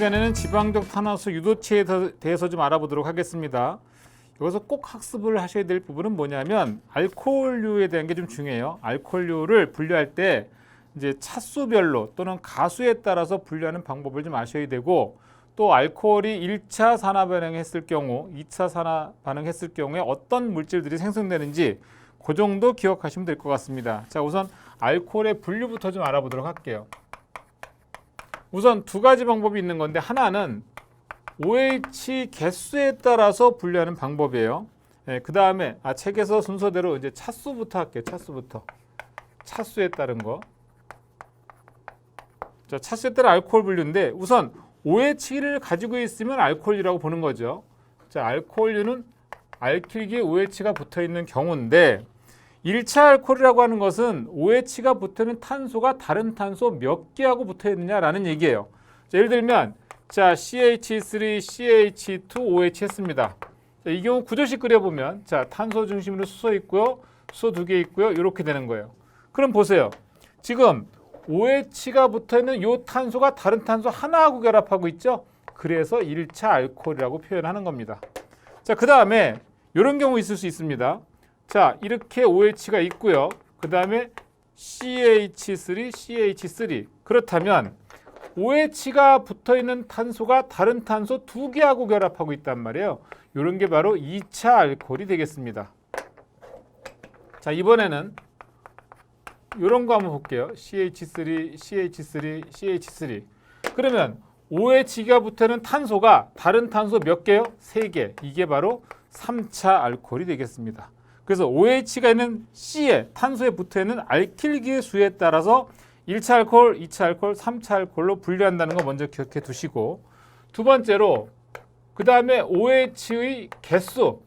시간에는 지방적 탄화수 유도체에 더- 대해서 좀 알아보도록 하겠습니다. 여기서 꼭 학습을 하셔야 될 부분은 뭐냐면 알코올류에 대한 게 좀 중요해요. 알코올류를 분류할 때 이제 차수별로 또는 가수에 따라서 분류하는 방법을 좀 아셔야 되고 또 알코올이 1차 산화 반응했을 경우, 2차 산화 반응했을 경우에 어떤 물질들이 생성되는지 그 정도 기억하시면 될 것 같습니다. 자, 우선 알코올의 분류부터 좀 알아보도록 할게요. 우선 두 가지 방법이 있는 건데 하나는 OH 개수에 따라서 분류하는 방법이에요. 예, 그 다음에 아, 책에서 순서대로 이제 차수부터 할게요. 차수부터 차수에 따른 거. 자, 차수에 따른 알코올 분류인데 우선 OH를 가지고 있으면 알코올이라고 보는 거죠. 자, 알코올류는 알킬기에 OH가 붙어 있는 경우인데 1차 알코올이라고 하는 것은 OH가 붙어 있는 탄소가 다른 탄소 몇 개하고 붙어 있느냐라는 얘기예요. 자, 예를 들면 자, CH3, CH2, OH 했습니다. 자, 이 경우 구조식 그려보면 자, 탄소 중심으로 수소 있고요. 수소 두 개 있고요. 이렇게 되는 거예요. 그럼 보세요. 지금 OH가 붙어 있는 요 탄소가 다른 탄소 하나하고 결합하고 있죠. 그래서 1차 알코올이라고 표현하는 겁니다. 자, 그 다음에 이런 경우 있을 수 있습니다. 자, 이렇게 OH가 있고요. 그 다음에 CH3, CH3. 그렇다면 OH가 붙어 있는 탄소가 다른 탄소 두 개하고 결합하고 있단 말이에요. 이런 게 바로 2차 알코올이 되겠습니다. 자, 이번에는 이런 거 한번 볼게요. CH3, CH3, CH3. 그러면 OH가 붙어 있는 탄소가 다른 탄소 몇 개요? 세 개. 이게 바로 3차 알코올이 되겠습니다. 그래서 OH가 있는 C에 탄소에 붙어 있는 알킬기의 수에 따라서 1차 알코올, 2차 알코올, 3차 알코올로 분류한다는 거 먼저 기억해 두시고 두 번째로 그 다음에 OH의 개수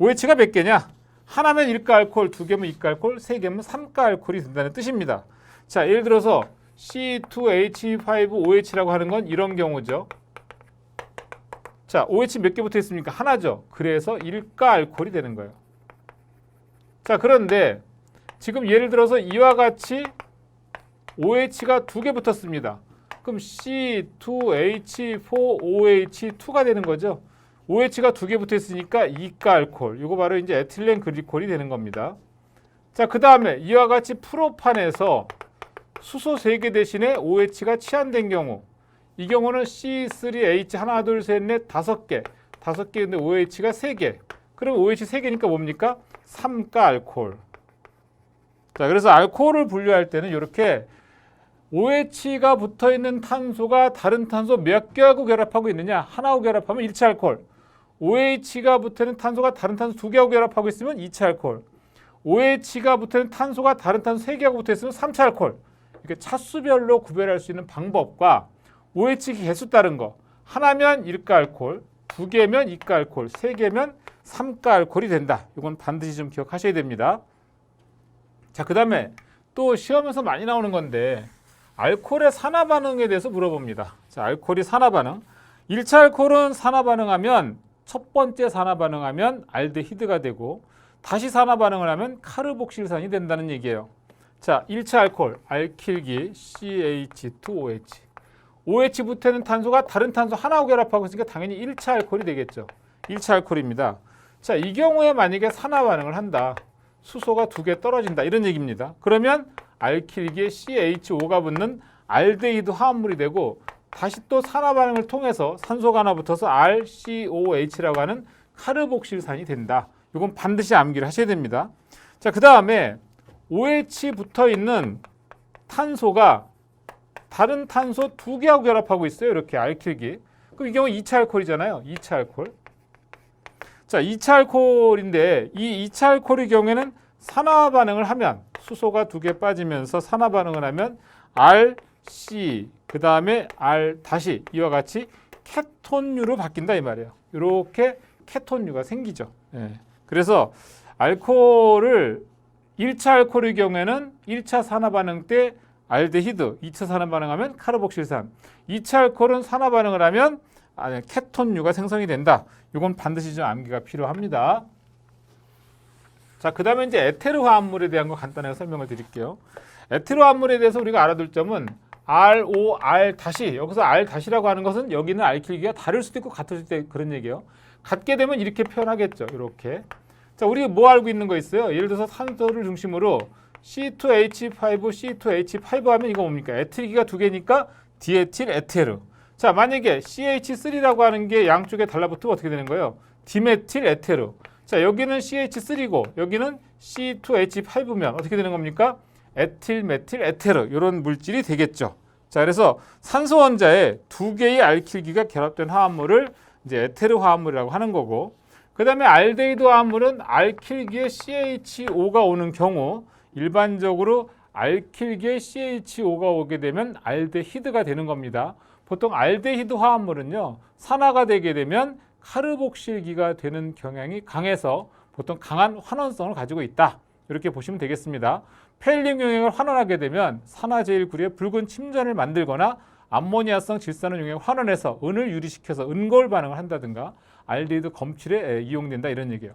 OH가 몇 개냐? 하나면 1가 알코올, 두 개면 2가 알코올, 세 개면 3가 알코올이 된다는 뜻입니다. 자, 예를 들어서 C2H5OH라고 하는 건 이런 경우죠. 자, OH 몇 개 붙어 있습니까? 하나죠. 그래서 1가 알코올이 되는 거예요. 자, 그런데 지금 예를 들어서 이와 같이 OH가 두 개 붙었습니다. 그럼 C2H4OH2가 되는 거죠. OH가 두 개 붙어 있으니까 2가 알코올. 이거 바로 이제 에틸렌 글리콜이 되는 겁니다. 자, 그 다음에 이와 같이 프로판에서 수소 세개 대신에 OH가 치환된 경우 이 경우는 C3H 하나 둘 셋 넷 다섯 개 다섯 개인데 OH가 세 개. 그럼 OH 세 개니까 뭡니까? 3가 알코올. 자, 그래서 알코올을 분류할 때는 이렇게 OH가 붙어 있는 탄소가 다른 탄소 몇 개하고 결합하고 있느냐? 하나하고 결합하면 1차 알코올. OH가 붙어 있는 탄소가 다른 탄소 두 개하고 결합하고 있으면 2차 알코올. OH가 붙어 있는 탄소가 다른 탄소 세 개하고 붙어 있으면 3차 알코올. 이렇게 차수별로 구별할 수 있는 방법과 OH 개수 따른 거. 하나면 1가 알코올, 두 개면 2가 알코올, 세 개면 3가 알코올이 된다. 이건 반드시 좀 기억하셔야 됩니다. 자, 그 다음에 또 시험에서 많이 나오는 건데 알코올의 산화 반응에 대해서 물어봅니다. 자, 알코올이 산화 반응. 1차 알코올은 산화 반응하면 첫 번째 산화 반응하면 알데히드가 되고 다시 산화 반응을 하면 카르복실산이 된다는 얘기예요. 자, 1차 알코올 알킬기 CH2OH. OH 붙어있는 탄소가 다른 탄소 하나하고 결합하고 있으니까 당연히 1차 알코올이 되겠죠. 1차 알코올입니다. 자, 이 경우에 만약에 산화 반응을 한다. 수소가 두 개 떨어진다. 이런 얘기입니다. 그러면 알킬기에 CH5가 붙는 알데히드 화합물이 되고 다시 또 산화 반응을 통해서 산소가 하나 붙어서 RCOH라고 하는 카르복실산이 된다. 이건 반드시 암기를 하셔야 됩니다. 자, 그 다음에 OH 붙어 있는 탄소가 다른 탄소 두 개하고 결합하고 있어요. 이렇게 알킬기. 그럼 이 경우 2차 알코올이잖아요. 2차 알코올. 자, 2차 알코올인데 이 2차 알코올의 경우에는 산화 반응을 하면 수소가 두 개 빠지면서 산화 반응을 하면 RC 그다음에 R 다시 이와 같이 케톤류로 바뀐다 이 말이에요. 이렇게 케톤류가 생기죠. 예. 그래서 알코올을 1차 알코올의 경우에는 1차 산화 반응 때 알데히드, 2차 산화 반응하면 카르복실산, 2차 알코올은 산화 반응을 하면 아, 케톤류가 생성이 된다. 이건 반드시 좀 암기가 필요합니다. 자, 그 다음에 이제 에테르 화합물에 대한 거 간단하게 설명을 드릴게요. 에테르 화합물에 대해서 우리가 알아둘 점은 RO R 다시 여기서 R 다시라고 하는 것은 여기는 알킬기가 다를 수도 있고 같을 수도 있고 그런 얘기예요. 같게 되면 이렇게 표현하겠죠. 이렇게. 자, 우리 뭐 알고 있는 거 있어요? 예를 들어서 산소를 중심으로 C2H5, C2H5 하면 이거 뭡니까? 에틸기가 두 개니까 디에틸 에테르. 자, 만약에 CH3라고 하는 게 양쪽에 달라붙으면 어떻게 되는 거예요? 디메틸 에테르. 자, 여기는 CH3고 여기는 C2H5면 어떻게 되는 겁니까? 에틸 메틸 에테르 이런 물질이 되겠죠. 자, 그래서 산소 원자에 두 개의 알킬기가 결합된 화합물을 이제 에테르 화합물이라고 하는 거고 그다음에 알데히드 화합물은 알킬기에 CH5가 오는 경우 일반적으로 알킬기에 CH5가 오게 되면 알데히드가 되는 겁니다. 보통 알데히드 화합물은요 산화가 되게 되면 카르복실기가 되는 경향이 강해서 보통 강한 환원성을 가지고 있다. 이렇게 보시면 되겠습니다. 폐일림 용액을 환원하게 되면 산화제일구리의 붉은 침전을 만들거나 암모니아성 질산은 용액을 환원해서 은을 유리시켜서 은거울 반응을 한다든가 알데히드 검출에 에, 이용된다 이런 얘기예요.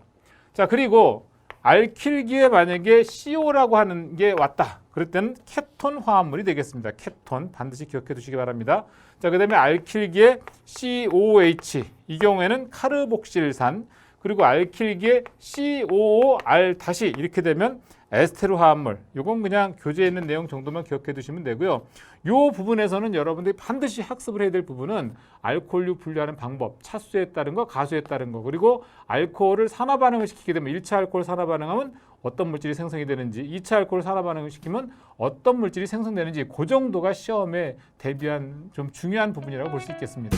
자 그리고 알킬기에 만약에 CO라고 하는 게 왔다. 그럴 때는 케톤 화합물이 되겠습니다. 케톤 반드시 기억해 두시기 바랍니다. 자 그다음에 알킬기에 COOH 이 경우에는 카르복실산 그리고 알킬기에 COOR 다시 이렇게 되면 에스테르 화합물. 요건 그냥 교재에 있는 내용 정도만 기억해 두시면 되고요. 요 부분에서는 여러분들이 반드시 학습을 해야 될 부분은 알코올류 분류하는 방법, 차수에 따른 거, 가수에 따른 거, 그리고 알코올을 산화 반응을 시키게 되면 1차 알코올 산화 반응하면 어떤 물질이 생성이 되는지, 2차 알코올 산화 반응을 시키면 어떤 물질이 생성되는지 그 정도가 시험에 대비한 좀 중요한 부분이라고 볼 수 있겠습니다.